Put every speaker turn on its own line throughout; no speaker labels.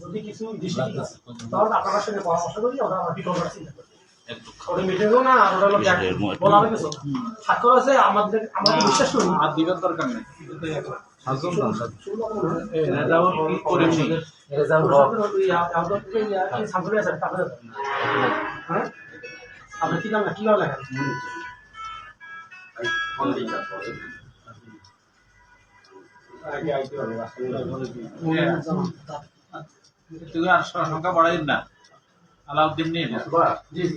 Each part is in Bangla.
যদি কিছু তাহলে আপনার সঙ্গে পরামর্শ করি আমরা বিকল্প চিন্তা করি স্বাক্ষর আছে আমাদের আমাদের বিশ্বাস করি।
আর দিবেন দরকার নেই। কি করে নি
হ্যাঁ? আপনার কি নাম কি নাম লেখা?
সংখ্যা বাড়াই না। আলাউদ্দিন নিয়ে
জি জি।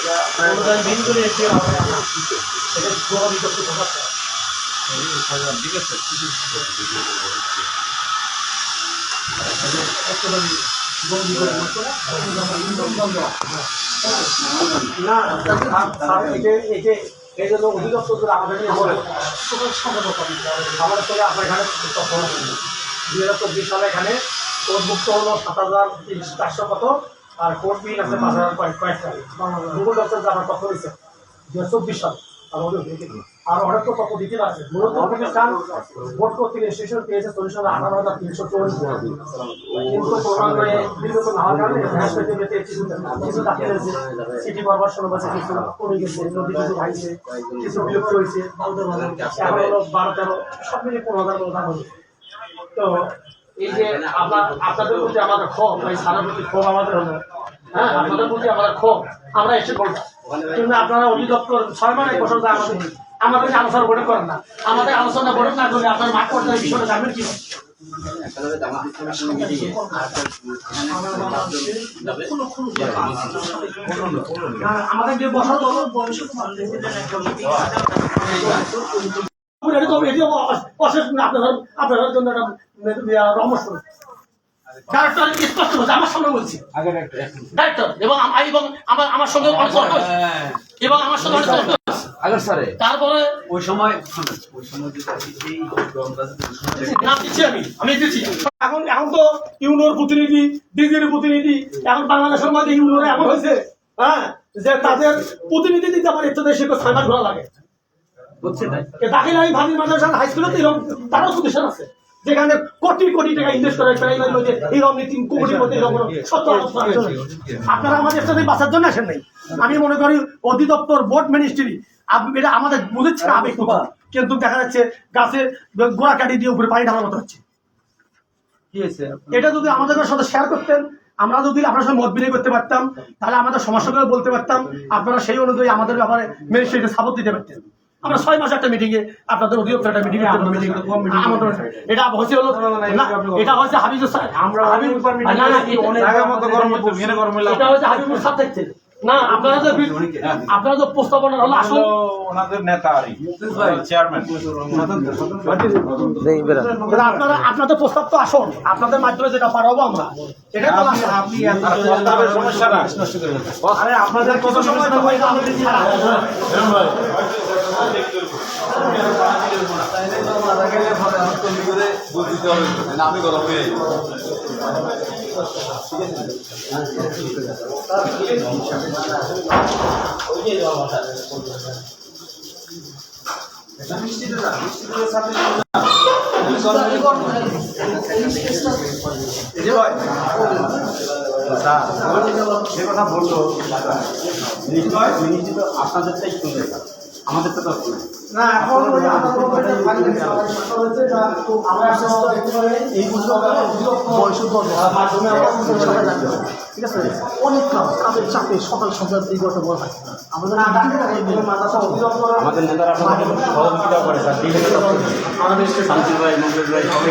অনুদান এসে আমার প্রকাশ করা।
ঠিক আছে
বন্দি করে মত করে অনুদান বন্ধ না স্যার এই যে যে এই যে অধিদপ্তর করে বলে আমাদের সঙ্গে আপনার এখানে দুই হাজার চব্বিশ সালে এখানে কোর্টভুক্ত হলো সাত হাজার চারশো কত আর কোর্ট বিল আছে পাঁচ হাজার কয়েক গুগল ডক্টর যারা তথ্য দিচ্ছে দু চব্বিশ সাল আর ওদের আর অনেক তো তথ্য দিতে আছে বোর্ড কর্তৃক রেজিস্ট্রেশন পেয়েছে চল্লিশ আঠারো হাজার তিনশো চল্লিশ। কিন্তু কিছু সিটি বারবার শোনা কিছু কমে গেছে নদী কিছু কিছু বিলুপ্ত হয়েছে। বারো তেরো, সব মিলিয়ে পনেরো হাজার তো এই যে আপনাদের প্রতি আমাদের ক্ষোভ, এই সারা প্রতি ক্ষোভ আমাদের হলো হ্যাঁ আপনাদের প্রতি আমাদের ক্ষোভ। আমরা এসে বলতাম কিন্তু আপনারা অধিদপ্তর ছয় মাস এক আমাদের আমাদের আলোচনা বৈঠক করেন না। আমাদের আলোচনা বৈঠক না করলে আপনার মাঠ পর্যায়ে বিষয়টা জানবেন কি আমাদের যে বছর এরকম এটিও অশেষ আপনাদের আপনাদের জন্য একটা রহস্য। স্পষ্ট বলছে আমার সামনে বলছি। ডাক্তার এবং এবং আমার আমার সঙ্গে অনেক তর্ক এবং আমার সঙ্গে অনেক তর্ক
আগের স্যারে
তারপরে
ওই সময় ওই
দিচ্ছি আমি আমি দিচ্ছি। এখন এখন তো ইউনোর প্রতিনিধি ডিজির প্রতিনিধি এখন বাংলাদেশের মধ্যে ইউনোর এমন হয়েছে হ্যাঁ যে তাদের প্রতিনিধি দিতে পারে তো দেশে ছয় মাস ঘোরা লাগে।
হচ্ছে তাই
দাখিল আলী ভাবি মাদ্রাসা হাই স্কুলে তো এরকম তারও প্রতিষ্ঠান আছে। যেখানে কোটি কোটি টাকা ইনভেস্ট করে প্রাইমারি মধ্যে এরকম নীতি কোটি কোটি এরকম সত্য আপনারা আমাদের সাথে বাঁচার জন্য আসেন নাই। আমি মনে করি অধিদপ্তর বোর্ড মিনিস্ট্রি এটা আমাদের বুঝেছে না আবেগ। কিন্তু দেখা যাচ্ছে গাছের গোড়া কাটি দিয়ে উপরে পানি ঢালার মতো হচ্ছে।
কি হয়েছে?
এটা যদি আমাদের সাথে শেয়ার করতেন আমরা যদি আপনার সাথে মত বিনিময় করতে পারতাম তাহলে আমাদের সমস্যাগুলো বলতে পারতাম। আপনারা সেই অনুযায়ী আমাদের ব্যাপারে মিনিস্ট্রিকে সাপোর্ট দিতে পারতেন। আমরা ছয় মাস একটা মিটিং এ আপনাদের অধিদপ্তর একটা মিটিং এটা হচ্ছে হলো না, এটা হচ্ছে হাবিবুর স্যার আমরা না, না, এটা-
গরম গরম হইলাম
এটা হচ্ছে হাবিবুর দেখছে না আপনারা তো আপনারা তো প্রস্তাবনা হলো আসুন
ওনাদের নেতা আরই চেয়ারম্যান
আপনারা আপনাদের প্রস্তাব তো আসুন আপনাদের মাধ্যমে যেটা পাঠাবো আমরা এটা তো।
সমস্যা
আরে আপনাদের কত সময় তো হয়ে গেল, আমাদের ছাড়া।
আমি গরম হয়ে
সে কথা বলল নিশ্চয় মিনিস্ট্রি তো আপনাদেরটাই শুনবে আমাদের তো তথ্য
না এখন ওই এই মাধ্যমে হবে। ঠিক আছে? অনেক কাজ কাজের চাপে সকাল বড় হয় আমাদের
নেতারা আপনাদের সহযোগিতা করে স্যার বিভিন্ন
আমাদের
শান্তি ভাই মঙ্গল ভাই সবাই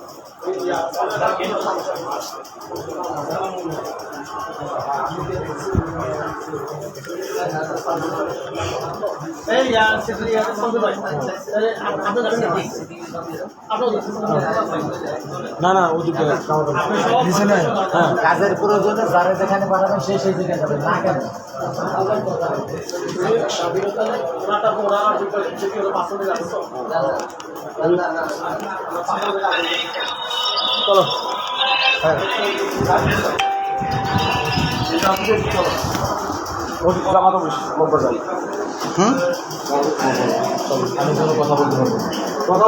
না না ওদিকে
হ্যাঁ।
কাজের প্রয়োজনে যারা যেখানে পাঠাবেন সেই সেই জায়গায় যাবেন না কেন?
ওরা
চলো।
কথা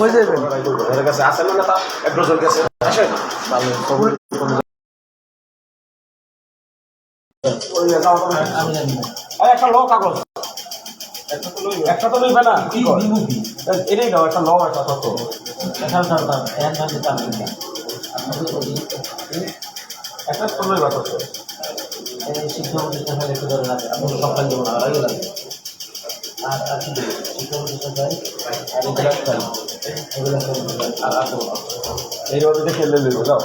হয়ে যাবে। আসেন না এক ডজন গেছে। আসেন
আমি জানি না
একটা ল কাগজ। একটা তো লইবে না কি এটাই দাও একটা ল একটা তত একটা তো লইবা। তত
শিক্ষা প্রতিষ্ঠান একটু ধরে লাগে আপনি সকাল দেবো না আগে লাগে আর আর কি দেবো? শিক্ষা প্রতিষ্ঠান চাই আর এগুলো চাই। এগুলো আর দেবো
এইভাবে দেখে লে লইব যাও।